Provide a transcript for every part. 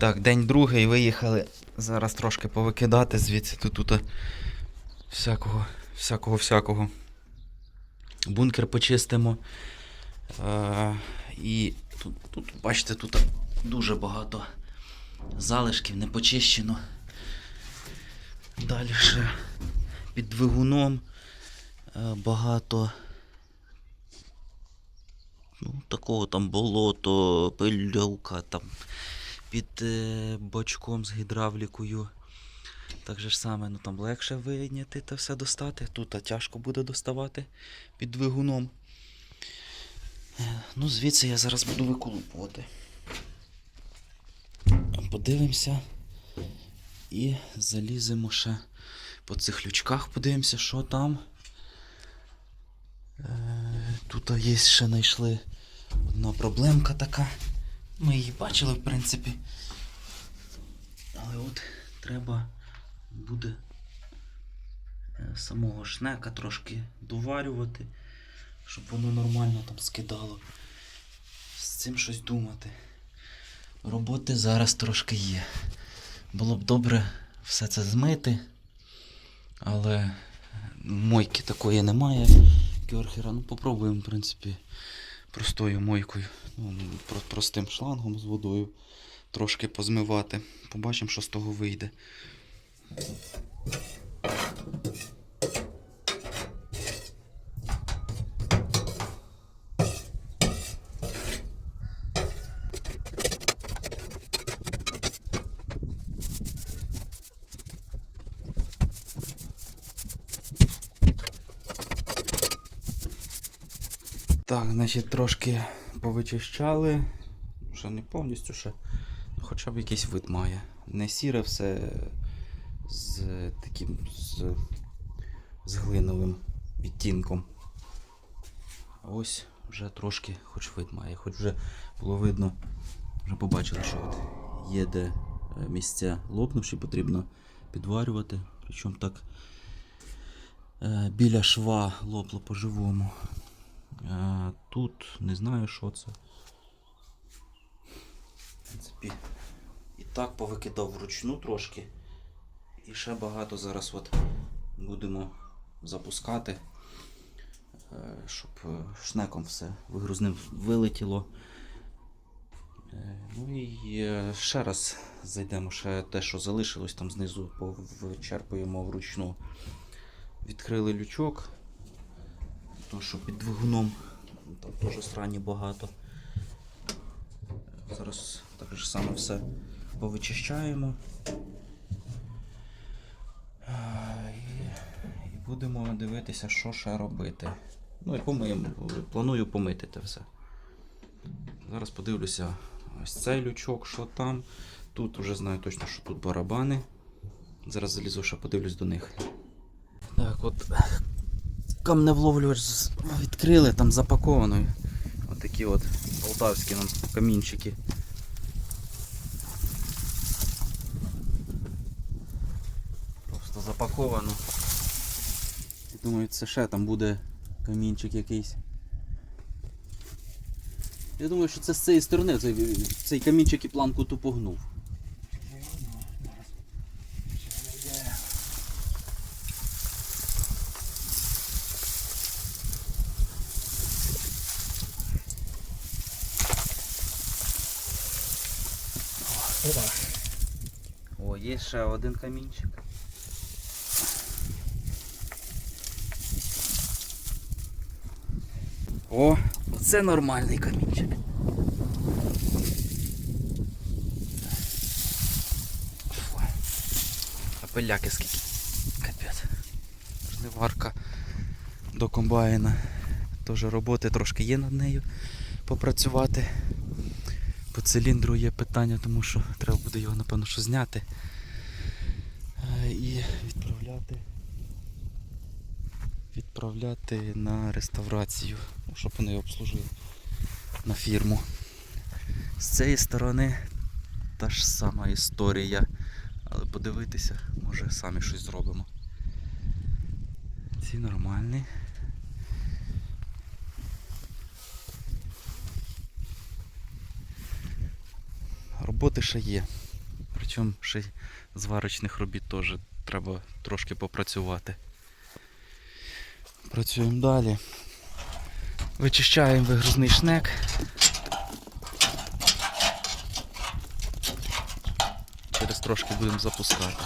Так, день другий виїхали. Зараз трошки повикидати звідси тут, тут всякого, всякого, всякого. Бункер почистимо. Е, і тут, тут, бачите, тут дуже багато залишків, не почищено. Далі ще під двигуном е, багато. Ну, такого там болото, пилюка, там під е, бочком з гідравлікою. Так же ж саме, ну там легше вийняти та все достати. Тут тяжко буде доставати під двигуном. Е, Ну, звідси я зараз буду виколупувати. Подивимося. І заліземо ще по цих лючках, подивимося, що там. Е, Тут є ще знайшли одна проблемка така. Ми її бачили, в принципі. Але от треба буде е, самого шнека трошки доварювати, щоб воно нормально там скидало. З цим щось думати. Роботи зараз трошки є. Було б добре все це змити, але мойки такої немає. Кьорхера. Ну, попробуємо, в принципі, простою мойкою, ну, простим шлангом з водою трошки позмивати. Побачимо, що з того вийде. Так, значить, трошки повичищали. Ще не повністю ще. Хоча б якийсь вид має. Не сіре все з таким з, з глиновим відтінком. А ось вже трошки хоч вид має, хоч вже було видно, вже побачили, що от є де е, місця лопнувші, потрібно підварювати. Причому так е, біля шва лопло по-живому. Е, Тут не знаю, що це. В принципі, і так повикидав вручну трошки. І ще багато зараз от будемо запускати, е, щоб е, шнеком все вигрузним вилетіло. Ну і ще раз зайдемо, ще те, що залишилось там знизу, повичерпуємо вручну. Відкрили лючок, то що під двигуном там теж срані багато. Зараз так же само все повичищаємо. І, і будемо дивитися, що ще робити. Ну і помиємо. Планую помити те все. Зараз подивлюся ось цей лючок, що там. Тут вже знаю точно, що тут барабани. Зараз залізу, ще подивлюсь до них. Так, от камневловлювач з- відкрили, там запаковано. Отакі от полтавські нам камінчики. Просто запаковано. Думаю, це ще там буде камінчик якийсь. Я думаю, що це з цієї сторони цей, цей камінчик і планку ту О, є ще один камінчик. О, це нормальний камінчик. А пиляки скільки. Капець. Жниварка до комбайна. Теж роботи трошки є над нею попрацювати. По циліндру є питання, тому що треба буде його, напевно, що зняти. Е, І відправляти. Відправляти на реставрацію, щоб вони обслужили на фірму. З цієї сторони та ж сама історія. Але подивитися, може самі щось зробимо. Ці нормальні. Роботи ще є. Причому ще й зварочних робіт теж треба трошки попрацювати. Працюємо далі. Вичищаємо вигрузний шнек. Через трошки будемо запускати.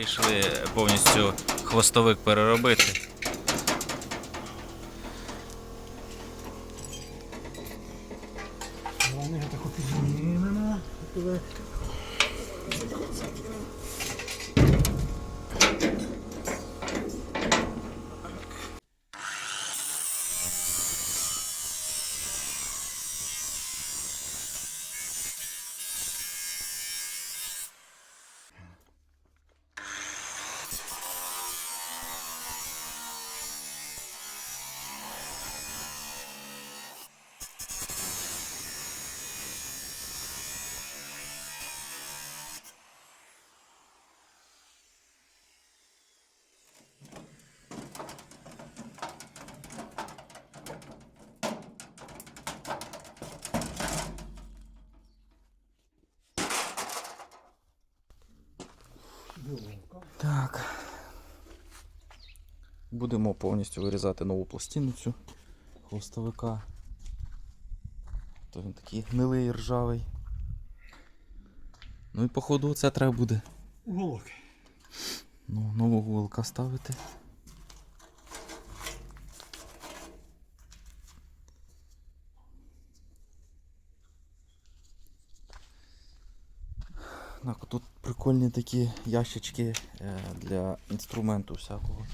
Вирішили повністю хвостовик переробити. Так. Будемо повністю вирізати нову пластину цю хвостовика. То він такий гнилий і ржавий. Ну і походу це треба буде. Уголок. Ну, нового уголка ставити. Тут прикольні такі ящички е, для інструменту всякого.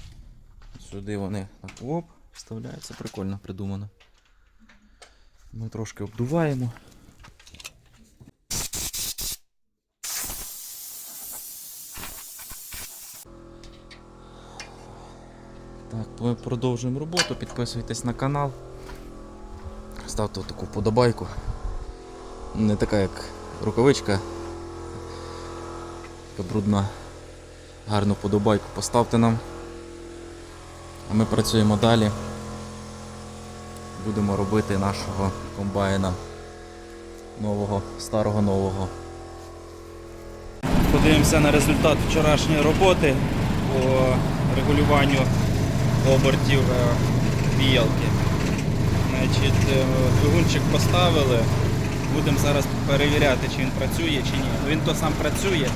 Сюди вони так оп, вставляються, прикольно придумано. Ми трошки обдуваємо. Так, ми продовжуємо роботу, підписуйтесь на канал. Ставте таку подобайку. Не така як рукавичка. Така брудна. гарну подобайку поставте нам. А ми працюємо далі. Будемо робити нашого комбайна нового, старого нового. Подивимося на результат вчорашньої роботи по регулюванню обертів е, віялки. Значить, е, двигунчик поставили. Будемо зараз перевіряти, чи він працює, чи ні. Ну, Він то сам працює,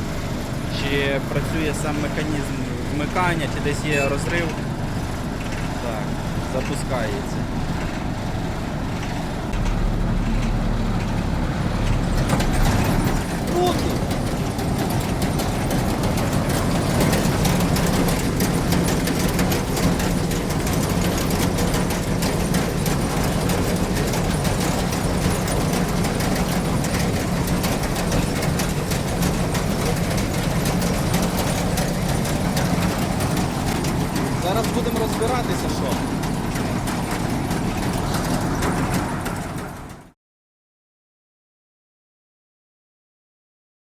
чи працює сам механізм вмикання, чи десь є розрив. Так, запускається. Руки!